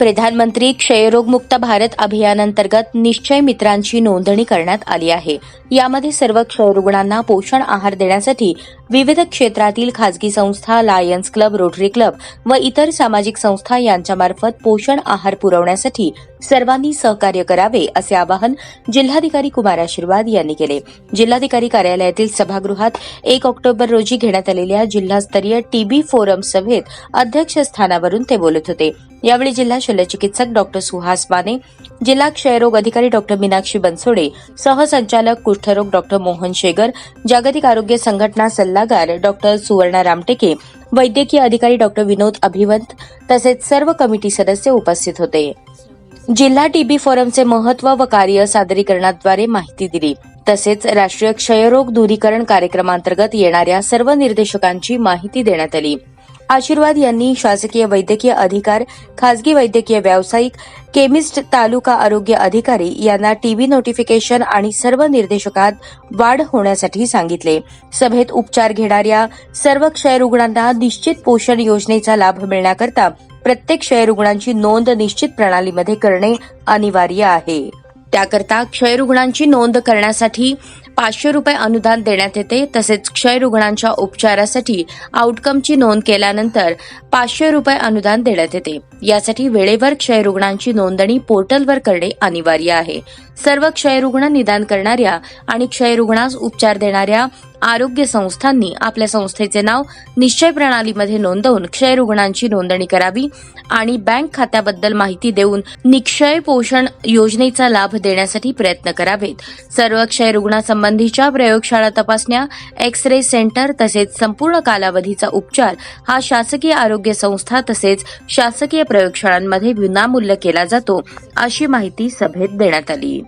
प्रधानमंत्री क्षयरोगमुक्त भारत अभियानांतर्गत निश्चय मित्रांची नोंदणी करण्यात आली आहे. यामध्ये सर्व क्षयरुग्णांना पोषण आहार देण्यासाठी विविध क्षेत्रातील खासगी संस्था लायन्स क्लब रोटरी क्लब व इतर सामाजिक संस्था यांच्यामार्फत पोषण आहार पुरवण्यासाठी सर्वांनी सहकार्य करावे असे आवाहन जिल्हाधिकारी कुमार आशीर्वाद यांनी केले. जिल्हाधिकारी कार्यालयातील सभागृहात एक ऑक्टोबर रोजी घेण्यात आलेल्या जिल्हास्तरीय टीबी फोरम सभेत अध्यक्षस्थानावरून ते बोलत होते. यावेळी जिल्हा शल्यचिकित्सक डॉक्टर सुहास माने जिल्हा क्षयरोग अधिकारी डॉक्टर मीनाक्षी बनसोडे सहसंचालक कुष्ठरोग डॉक्टर मोहन शेगर जागतिक आरोग्य संघटना सल्लागार डॉक्टर सुवर्णा रामटेके वैद्यकीय अधिकारी डॉक्टर विनोद अभिवंत तसेच सर्व कमिटी सदस्य उपस्थित होते. जिल्हा टीबी फोरमचे महत्त्व व कार्य सादरीकरणाद्वारे माहिती दिली. तसेच राष्ट्रीय क्षयरोग दूरीकरण कार्यक्रमांतर्गत येणाऱ्या सर्व निर्देशकांची माहिती देण्यात आली. आशीर्वाद यांनी शासकीय वैद्यकीय अधिकार खासगी वैद्यकीय व्यावसायिक केमिस्ट तालुका आरोग्य अधिकारी यांना टीबी नोटिफिकेशन आणि सर्व निर्देशकात वाढ होण्यासाठी सांगितले. सभेत उपचार घेणाऱ्या सर्व क्षयरुग्णांना निश्चित पोषण योजनेचा लाभ मिळण्याकरता प्रत्येक क्षयरुग्णांची नोंद निश्चित प्रणालीमध्ये करणे अनिवार्य आहे. त्याकरता क्षयरुग्णांची नोंद करण्यासाठी पाचशे रुपये अनुदान देण्यात येते. तसेच क्षयरुग्णांच्या उपचारासाठी आउटकमची नोंद केल्यानंतर पाचशे रुपये अनुदान देण्यात येते. यासाठी वेळेवर क्षयरुग्णांची नोंदणी पोर्टलवर करणे अनिवार्य आहे. सर्व क्षयरुग्ण निदान करणाऱ्या आणि क्षयरुग्णास उपचार देणाऱ्या आरोग्य संस्थांनी आपल्या संस्थेचे नाव निश्चय प्रणालीमध्ये नोंदवून क्षयरुग्णांची नोंदणी करावी आणि बँक खात्याबद्दल माहिती देऊन निक्षय पोषण योजनेचा लाभ देण्यासाठी प्रयत्न करावेत. सर्व संबंधीच्या प्रयोगशाळा तपासण्या एक्स रे सेंटर तसेच संपूर्ण कालावधीचा उपचार हा शासकीय आरोग्य संस्था तसेच शासकीय प्रयोगशाळांमध्ये विनामूल्य केला जातो अशी माहिती सभेत देण्यात आली.